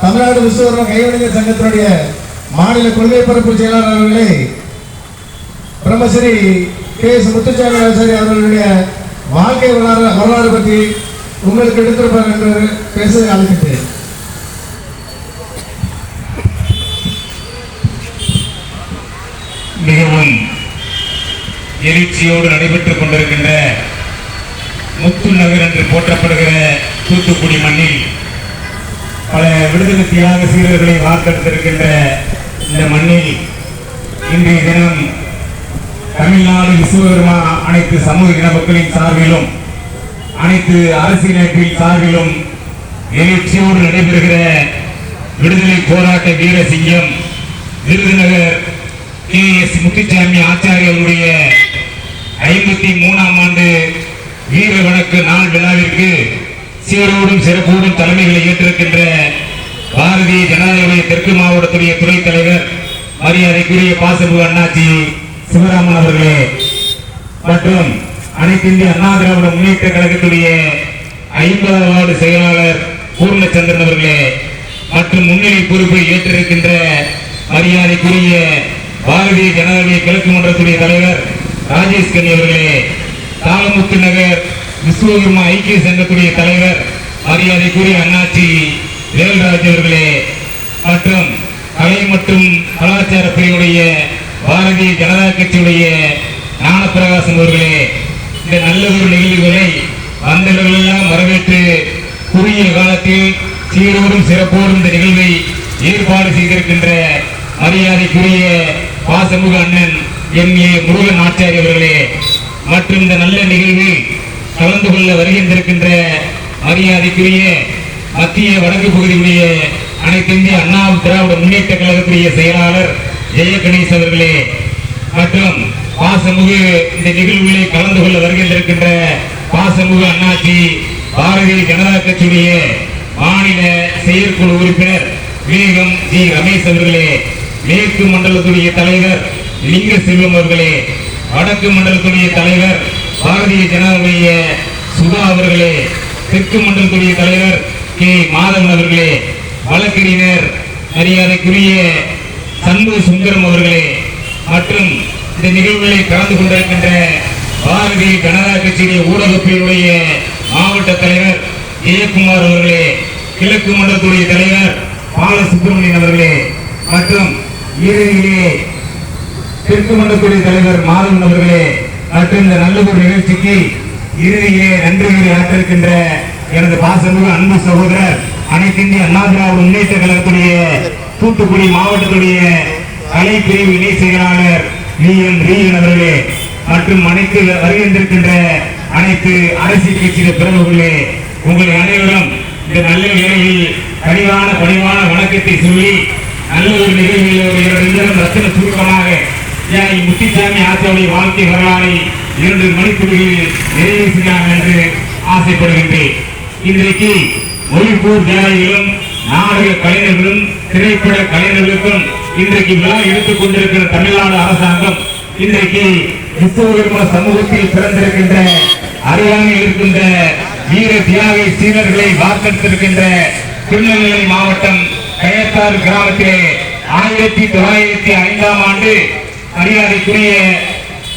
தமிழ்நாடு விஸ்வகர்ம கைவினைஞர் சங்கத்தினுடைய மாநில கொள்கை பரப்பு செயலாளர் அவர்களே பிரம்மஸ்ரீ கே எஸ் முத்துச்சாமி ஆசாரி அவர்களுடைய வாழ்க்கை வரலாறு வரலாறு பற்றி உங்களுக்கு எடுத்திருப்பார் என்று பேச அழைக்கின்றேன். மிகவும் எழுச்சியோடு நடைபெற்றுக் கொண்டிருக்கின்ற முத்து நகர் என்று போற்றப்படுகிற தூத்துக்குடி மண்ணில் பல விடுதலை தியாக சீரர்களை வாக்கெடுத்திருக்கின்ற இந்த மண்ணில் இன்றைய தினம் தமிழ்நாடு விஸ்வகர்மா அனைத்து சமூக இன மக்களின் சார்பிலும் அனைத்து அரசியலமைப்பின் சார்பிலும் எழுச்சியோடு நடைபெறுகிற விடுதலை போராட்ட வீரசிங்கம் விருதுநகர் கே எஸ் முத்துச்சாமி ஆச்சாரியர்களுடைய ஐம்பத்தி மூணாம் ஆண்டு வீர வணக்க நாள் விழாவிற்கு சீரோடும் சிறப்போடும் தலைமைகளை ஏற்றிருக்கின்ற பாரதிய ஜனாதிபதி தெற்கு மாவட்டத்துடைய துணைத் தலைவர் மரியாதைக்குரிய பாசபு அண்ணாச்சி சிவராமன் அவர்களே மற்றும் அனைத்து இந்திய அண்ணா திராவிட முன்னேற்ற கழகத்துடைய ஐம்பதாவது வார்டு செயலாளர் பூர்ணச்சந்திரன் அவர்களே மற்றும் முன்னிலை பொறுப்பை ஏற்றிருக்கின்ற மரியாதைக்குரிய பாரதிய ஜனதாவுடைய கிழக்கு மன்றத்துடைய தலைவர் ராஜேஷ் கண்ணி அவர்களே தாளமுத்து நகர் விஸ்வகர்மா ஐக்கிய சங்கத்துடைய தலைவர் மரியாதைக்குரிய அண்ணாச்சி வேல்ராஜ் அவர்களே மற்றும் கலை மற்றும் கலாச்சார பிரிவுடைய பாரதிய ஜனதா கட்சியுடைய ஞானப்பிரகாசம் அவர்களே இந்த நல்ல ஒரு நிகழ்வுகளை வந்தவர்களெல்லாம் வரவேற்று குறுகிய காலத்தில் சீரோடும் சிறப்போடும் இந்த நிகழ்வை ஏற்பாடு செய்திருக்கின்ற மரியாதைக்குரிய பாசமுக அண்ணன் எம் ஏ முருகன் ஆச்சாரியவர்களே மற்றும் இந்த நல்ல நிகழ்வில் கலந்து கொள்ள வருகின்றிருக்கின்ற மரியாதைக்குரிய மத்திய வடக்கு பகுதியுடைய அனைத்து இந்திய அண்ணா திராவிட முன்னேற்ற கழகத்துடைய செயலாளர் ஜெய கணேஷ் அவர்களே மற்றும் பாசமுகு இந்த நிகழ்வுகளில் கலந்து கொள்ள வருகின்றிருக்கின்ற பாசமுக அண்ணாச்சி பாரதிய ஜனதா கட்சியுடைய மாநில செயற்குழு உறுப்பினர் விவேகம் ஜி ரமேஷ் அவர்களே மேற்கு மண்டலத்துடைய தலைவர் லிங்க செல்வம் அவர்களே வடக்கு மண்டலத்துடைய தலைவர் பாரதிய ஜனதாவுடைய சுதா அவர்களே தெற்கு மண்டலத்துடைய தலைவர் கே. மாதவன் அவர்களே வழக்கறிஞர் மரியாதைக்குரிய சண்முக சுந்தரம் அவர்களே மற்றும் இந்த நிகழ்வுகளை கலந்து கொண்டிருக்கின்ற பாரதிய ஜனதா கட்சியுடைய ஊடகப் மாவட்ட தலைவர் ஜெயக்குமார் அவர்களே கிழக்கு மண்டலத்துடைய தலைவர் பாலசுப்ரமணியன் அவர்களே மற்றும் இறுதியிலே தெற்கு மண்டலத்துடைய தலைவர் மாதவன் அவர்களே மற்றும் இந்த நல்ல ஒரு நிகழ்ச்சிக்கு இறுதியிலே நன்றி ஆற்றிருக்கின்ற எனது பாசமிகு அன்பு சகோதரர் அனைத்து இந்திய அண்ணா திராவிட முன்னேற்ற கழகத்துடைய தூத்துக்குடி மாவட்டத்துடைய கலை பிரிவு இணை செயலாளர் வி என் ரீகன் அவர்களே மற்றும் அனைத்து வருகின்றிருக்கின்ற அனைத்து அரசியல் கட்சியின் பிரமுகர்களே உங்களை அனைவரும் இந்த நல்ல வேளையில் கனிவான பணிவான வணக்கத்தை சொல்லி நல்ல ஒரு நிகழ்வில் இரண்டு ரத்தின சுருக்கமாக தியாகி முத்திசாமி ஆசிரியருடைய வாழ்க்கை வரலாறை இரண்டு மணித்துறைகளில் நிறைவு செய்யலாம் என்று ஆசைப்படுகின்றேன். இன்றைக்கு ஒளிபூர் தியாகிகளும் நாடக கலைஞர்களும் திரைப்பட கலைஞர்களுக்கும் இன்றைக்கு விழா எடுத்துக் கொண்டிருக்கிற தமிழ்நாடு அரசாங்கம் இன்றைக்கு விஸ்வகர்ம சமூகத்தில் பிறந்திருக்கின்ற அறியாமையில் இருக்கின்ற வீர தியாகி சீனர்களை வாக்கெடுத்திருக்கின்ற திருநெல்வேலி மாவட்டம் கயத்தாறு கிராமத்திலே ஆயிரத்தி தொள்ளாயிரத்தி ஐந்தாம் ஆண்டு மரியாதைக்குரிய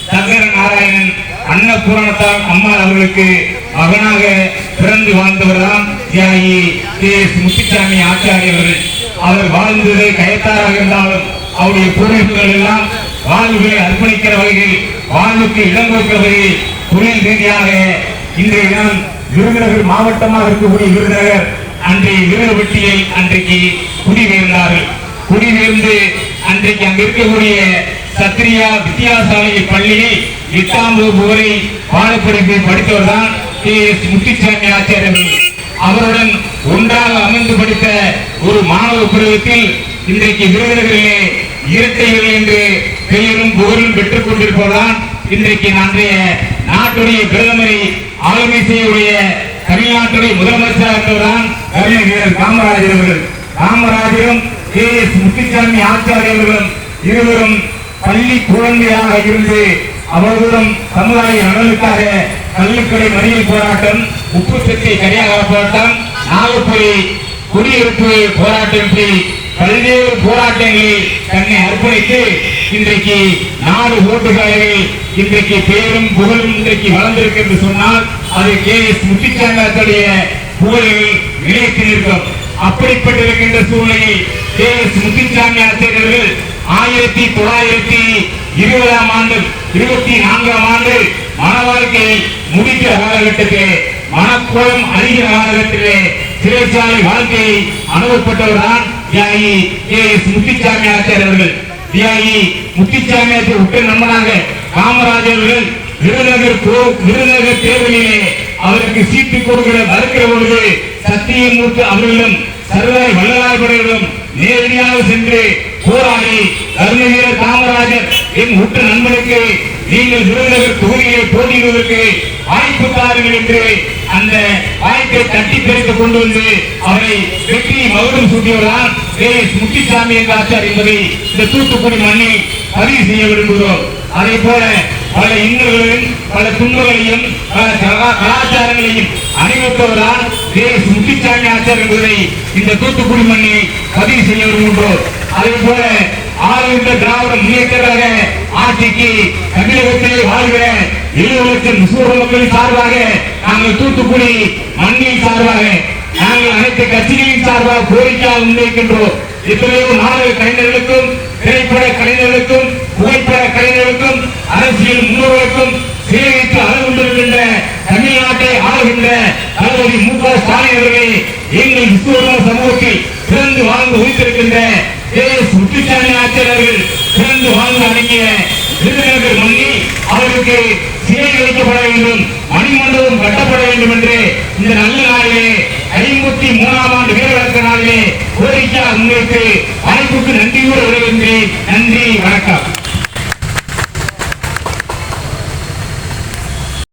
சந்திர நாராயணன் அன்னபூரணத்தால் அம்மா அவர்களுக்கு மகனாக பிறந்து வாழ்ந்தவர்தான் தியாகி கே எஸ் முத்துசாமி ஆச்சாரியவர்கள் அவர் வாழ்ந்தது கயத்தாராக இருந்தாலும் அவருடைய பூர்வீகங்கள் எல்லாம் வாழ்வுகளை அர்ப்பணிக்கிற வகையில் வாழ்வுக்கு இடம் கொடுக்கிற வகையில் தொழில் ரீதியாக இன்றைய தினம் விருதுநகர் மாவட்டமாக இருக்கக்கூடிய விருதுநகர் அன்றைய விருதுவட்டியில் அன்றைக்கு குடிபெயர்ந்தார்கள். குடிபெயர்ந்து அன்றைக்கு அங்க இருக்கக்கூடிய சத்ரியா வித்தியாசாலை பள்ளியில் எட்டாம் வகுப்பு வரை பாடப்படிப்பை படித்தவர் தான் கே. எஸ். முத்துச்சாமி ஆச்சாரியர்கள் அவருடன் ஒன்றாக அமைந்து படித்த ஒரு மாணவ பருவத்தில் இன்றைக்கு விருதுகளிலே இரட்டைகள் என்று பெயரும் புகழும் பெற்றுக் கொண்டிருப்பதுதான் இன்றைக்கு அன்றைய நாட்டுடைய பிரதமரை ஆளுமை செய்யக்கூடிய தமிழ்நாட்டுடைய முதலமைச்சராக இருந்தவர்தான் கருணை வீரர் காமராஜர் அவர்கள். காமராஜரும் கே. எஸ். முத்துச்சாமி ஆச்சாரியர்களும் இருவரும் பள்ளி குழந்தையாக இருந்து அவர்களும் சமுதாய நலனுக்காக கள்ளுக்கடை மறியல் போராட்டம் உப்பு சக்தி கரியாகார போராட்டம் நாகப்பள்ளி குடியிருப்பு போராட்டம் இப்படி பல்வேறு போராட்டங்களில் தன்னை அர்ப்பணித்து இன்றைக்கு நாடு ஓட்டுகளில் இன்றைக்கு பேரும் புகழும் இன்றைக்கு வளர்ந்திருக்கு என்று சொன்னால் அது கே எஸ் முத்துச்சாமியாருடைய புகழில் நிலைத்து நிற்கும். அப்படிப்பட்டிருக்கின்ற சூழ்நிலையில் கே எஸ் முத்துச்சாமி ஆசிரியர்கள் ஆயிரத்தி தொள்ளாயிரத்தி இருபதாம் ஆண்டு இருபத்தி நான்காம் ஆண்டு மன வாழ்க்கையை முடித்த காலகட்டத்திலே மனக்குளம் அறிகிற காலகட்டத்திலே சிறைச்சாலை வாழ்க்கையை அனுபவப்பட்டவர்தான் தியாகி கே எஸ் முத்துச்சாமி ஆச்சாரியர் அவர்கள். தியாகி முத்துச்சாமி ஆச்சாரியர் உற்ற நண்பனாக காமராஜர் அவர்கள் விருதுநகர் கோ- விருதுநகர் தேர்தலிலே அவருக்கு சீட்டு கொடுக்கிற மறுக்கிற பொழுது சத்தியமூர்த்தி அவர்களிடம் சர்வாய் படையிலும் நேரடியாக சென்று போராடி தர்மவீரர் காமராஜர் என் உற்ற நண்பனுக்கு நீங்கள் விருதுநகர் தொகுதியில் போட்டியிடுவதற்கு வாய்ப்பு தாருங்கள் என்று அந்த வாய்ப்பை தட்டி பிரித்து கொண்டு வந்து அவரை வெற்றி மகுடம் சூட்டியவர்தான் கே. எஸ். முத்துசாமி என்ற ஆச்சார் என்பதை இந்த தூத்துக்குடி மண்ணில் பதிவு செய்ய விரும்புகிறோம். அதே போல பல இன்னல்களையும் பல துன்பங்களையும் பல கலாச்சாரங்களையும் அணிவிப்பவர்தான் கே எஸ் ஆச்சார் என்பதை இந்த தூத்துக்குடி மண்ணி பதிவு செய்ய வருகின்றோம் அதே போல ஆளுகின்ற திராவிட முன்னேற்ற ஆட்சிக்கு தமிழகத்தில் வாழ்கிற எழுபது லட்சம் முஸ்லிம் மக்களின் சார்பாக நாங்கள் தூத்துக்குடி மண்ணின் சார்பாக நாங்கள் அனைத்து கட்சிகளின் சார்பாக கோரிக்கையாக முன்வைக்கின்றோம். எத்தனையோ நாடக கலைஞர்களுக்கும் திரைப்பட கலைஞர்களுக்கும் புகைப்பட கலைஞருக்கும் அரசியல் முன்னோர்களுக்கும் சீரழித்து அழகு கொண்டிருக்கின்ற தமிழ்நாட்டை ஆளுகின்ற தளபதி மு க ஸ்டாலின் அவர்களை எங்கள் விஸ்வகர்ம சமூகத்தில் பிறந்து வாழ்ந்து உயிர்த்திருக்கின்ற கே எஸ் முத்துசாமி ஆச்சாரியர்கள் பிறந்து வாழ்ந்து அடங்கிய விருதுநகர் மண்ணில் அவருக்கு சிலை அளிக்கப்பட வேண்டும் மணிமண்டபம் கட்டப்பட வேண்டும் என்று இந்த நல்ல நாளிலே ஐம்பத்தி மூணாம் ஆண்டு வீரவழக்க நாளிலே கோரிக்கையாக முன்வைத்து வாய்ப்புக்கு நன்றி கூற விரும்புகின்றேன் நன்றி வணக்கம்.